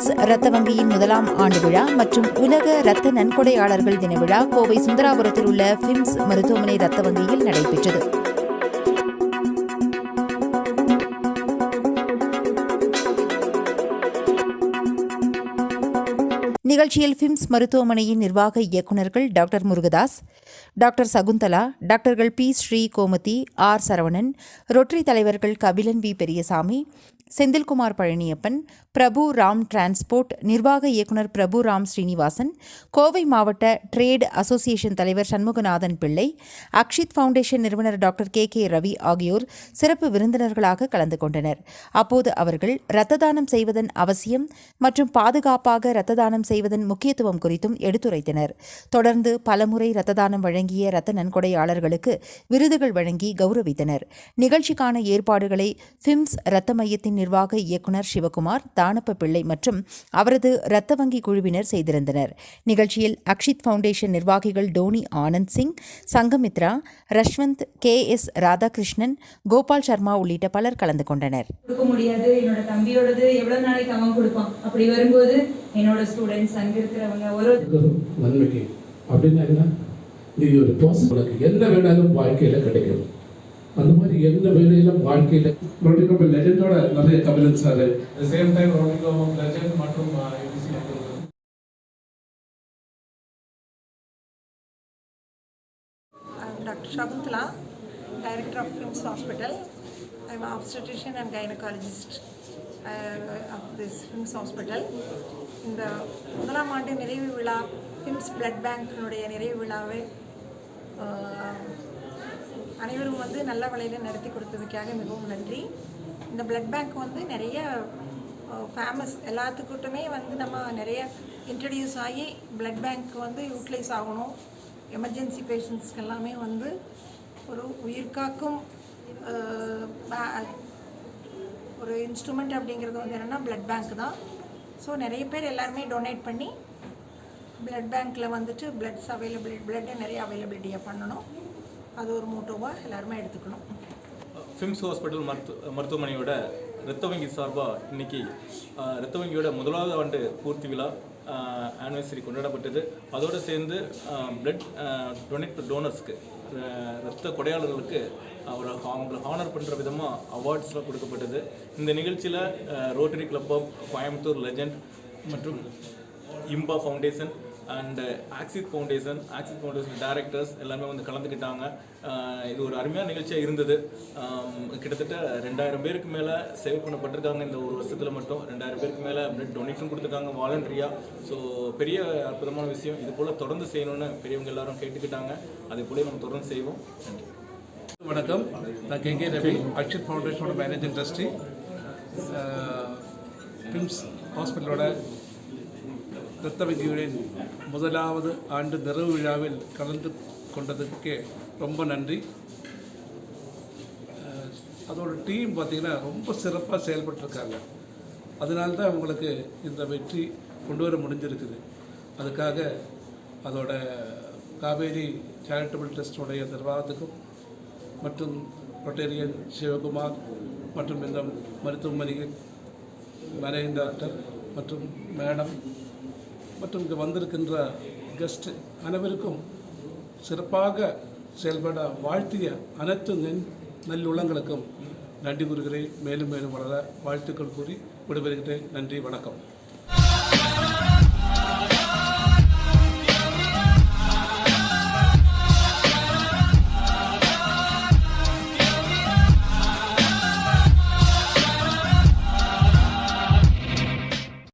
France இரத்த வங்கியின் முதலாம் ஆண்டு விழா மற்றும் உலக இரத்த நன்கொடையாளர்கள் தின விழா கோவை சுந்தராபுரத்தில் உள்ள பிம்ஸ் மருத்துவமனை இரத்த வங்கியில் நடைபெற்றது. நிகழ்ச்சியில் பிம்ஸ் மருத்துவமனையின் நிர்வாக இயக்குநர்கள் டாக்டர் முருகதாஸ் டாக்டர் சகுந்தலா டாக்டர்கள் P Sri Gomathi R Saravanan rotary தலைவர்கள் கபிலன் வி பெரியசாமி செந்தில்குமார் பழனியப்பன் பிரபு ராம் டிரான்ஸ்போர்ட் நிர்வாக இயக்குனர் பிரபு ராம் ஸ்ரீனிவாசன் கோவை மாவட்ட ட்ரேட் அசோசியேஷன் தலைவர் சண்முகநாதன் பிள்ளை அக்ஷித் ஃபவுண்டேஷன் நிறுவனர் டாக்டர் கே கே ரவி ஆகியோர் சிறப்பு விருந்தினர்களாக கலந்து கொண்டனர். அப்போது அவர்கள் இரத்த தானம் செய்வதன் அவசியம் மற்றும் பாதுகாப்பாக இரத்த தானம் செய்வதன் முக்கியத்துவம் குறித்தும் எடுத்துரைத்தனர். தொடர்ந்து பலமுறை இரத்த தானம் வழங்கிய இரத்த நன்கொடையாளர்களுக்கு விருதுகள் வழங்கி கௌரவித்தனர். நிகழ்ச்சிக்கான ஏற்பாடுகளை பிம்ஸ் இரத்த மையத்தின் நிர்வாக இயக்குனர் சிவகுமார் தானப்ப பிள்ளை மற்றும் அவரது இரத்த வங்கி குழுவினர் செய்திருந்தனர். நிகழ்ச்சியில் அக்ஷித் ஃபவுண்டேஷன் நிர்வாகிகள் Tony Anand Singh Sangamitra Rashwanth K S Radhakrishnan Gopal Sharma உள்ளிட்ட பலர் கலந்து கொண்டனர். கொடுக்க முடியாது. என்னோட தம்பியோடது எவ்வளவு நாளைக்கு அவன் கொடுப்பான்? அப்படி வரும்போது என்னோட ஸ்டூடெண்ட்ஸ் அங்க இருக்கிறவங்க ஒரு நன்மைக்கு அப்படின்னா என்ன? நீ ஒரு ப்ராசஸ் உனக்கு என்ன வேணாலும் வாழ்க்கையில கிடைக்கும். அந்த மாதிரி எந்த வேலையிலும் வாழ்க்கையில ரோட்டி கப்பல் லெஜெண்டோட நிறைய Kapilan sir the same time ரோடிகோ லெஜெண்ட் மற்றும் Director of Films Hospital. I'm an obstetrician and gynecologist uh, of this Films Hospital. இந்த முதலாம் ஆண்டு நிறைவு விழா ஃபிம்ஸ் பிளட் பேங்க்கினுடைய நிறைவு விழாவை அனைவரும் வந்து நல்ல வழியில் நடத்தி கொடுத்ததுக்காக மிகவும் நன்றி. இந்த பிளட் பேங்க் வந்து நிறைய ஃபேமஸ் எல்லாத்துக்கிட்டுமே வந்து நம்ம நிறைய இன்ட்ரடியூஸ் ஆகி பிளட் பேங்க் வந்து யூட்டிலைஸ் ஆகணும். எமர்ஜென்சி பேஷண்ட்ஸ்க்கு எல்லாமே வந்து ஒரு உயிர்காக்கும் ஒரு இன்ஸ்ட்ருமெண்ட் அப்படிங்கிறது வந்து என்னென்னா பிளட் பேங்க் தான். ஸோ நிறைய பேர் எல்லாருமே டொனேட் பண்ணி பிளட் பேங்க்கில் வந்துட்டு பிளட்ஸ் அவைலபிள் பிளட்டை நிறைய அவைலபிலிட்டியாக பண்ணணும். அது ஒரு மோட்டோவாக எல்லாருமே எடுத்துக்கணும். ஃபிம்ஸ் ஹாஸ்பிட்டல் மருத்துவ மருத்துவமனையோட ரத்த வங்கி சார்பாக இன்னைக்கு ரத்த வங்கியோட முதலாவது ஆண்டு பூர்த்தி விழா ஆனிவர்சரி கொண்டாடப்பட்டது. அதோடு சேர்ந்து பிளட் டொனேட் டோனர்ஸ்க்கு ரத்த கொடையாளர்களுக்கு அவரை அவங்களை ஹானர் பண்ணுற விதமாக அவார்ட்ஸ்லாம் கொடுக்கப்பட்டது. இந்த நிகழ்ச்சியில் rotary club of Coimbatore legend மற்றும் இம்பா foundation and Axis foundation Axis foundation directors எல்லாமே வந்து கலந்துக்கிட்டாங்க. Uh, இது ஒரு அருமையான நிகழ்ச்சியாக இருந்தது. Um, கிட்டத்தட்ட ரெண்டாயிரம் பேருக்கு மேலே சேவ் பண்ணப்பட்டிருக்காங்க இந்த ஒரு வருஷத்தில் மட்டும். ரெண்டாயிரம் பேருக்கு மேலே பிளட் டொனேஷன் கொடுத்துருக்காங்க வாலண்டரியாக ஸோ பெரிய அற்புதமான விஷயம். இது போல் தொடர்ந்து செய்யணும்னு பெரியவங்க எல்லாரும் கேட்டுக்கிட்டாங்க. அதே போல நம்ம தொடர்ந்து செய்வோம். நன்றி. வணக்கம். நான் கே கே ரவி அக்ஷித் ஃபவுண்டேஷனோட மேனேஜர் ட்ரஸ்டி பிம்ஸ் ஹாஸ்பிட்டலோட இரத்த முதலாவது ஆண்டு நிறைவு விழாவில் கலந்து கொண்டதுக்கு ரொம்ப நன்றி. அதோட டீம் பார்த்திங்கன்னா ரொம்ப சிறப்பாக செயல்பட்டுருக்காங்க. அதனால்தான் அவங்களுக்கு இந்த வெற்றி கொண்டு வர முடிஞ்சிருக்குது. அதுக்காக அதோட காவேரி சேரிட்டபிள் ட்ரஸ்டோடைய நிர்வாகத்துக்கும் மற்றும் ரொட்டேரியன் சிவகுமார் மற்றும் இந்த மருத்துவமனையில் மேனேஜிங் டாக்டர் மற்றும் மேடம் மற்றும் இங்கே வந்திருக்கின்ற கெஸ்ட் அனைவருக்கும் சிறப்பாக செயல்பட வாழ்த்திய அனைத்து நென் நல்லுள்ளங்களுக்கும் நன்றி கூறுகிறேன். மேலும் மேலும் வளர வாழ்த்துக்கள் கூறி விடைபெறுகிறேன். நன்றி வணக்கம்.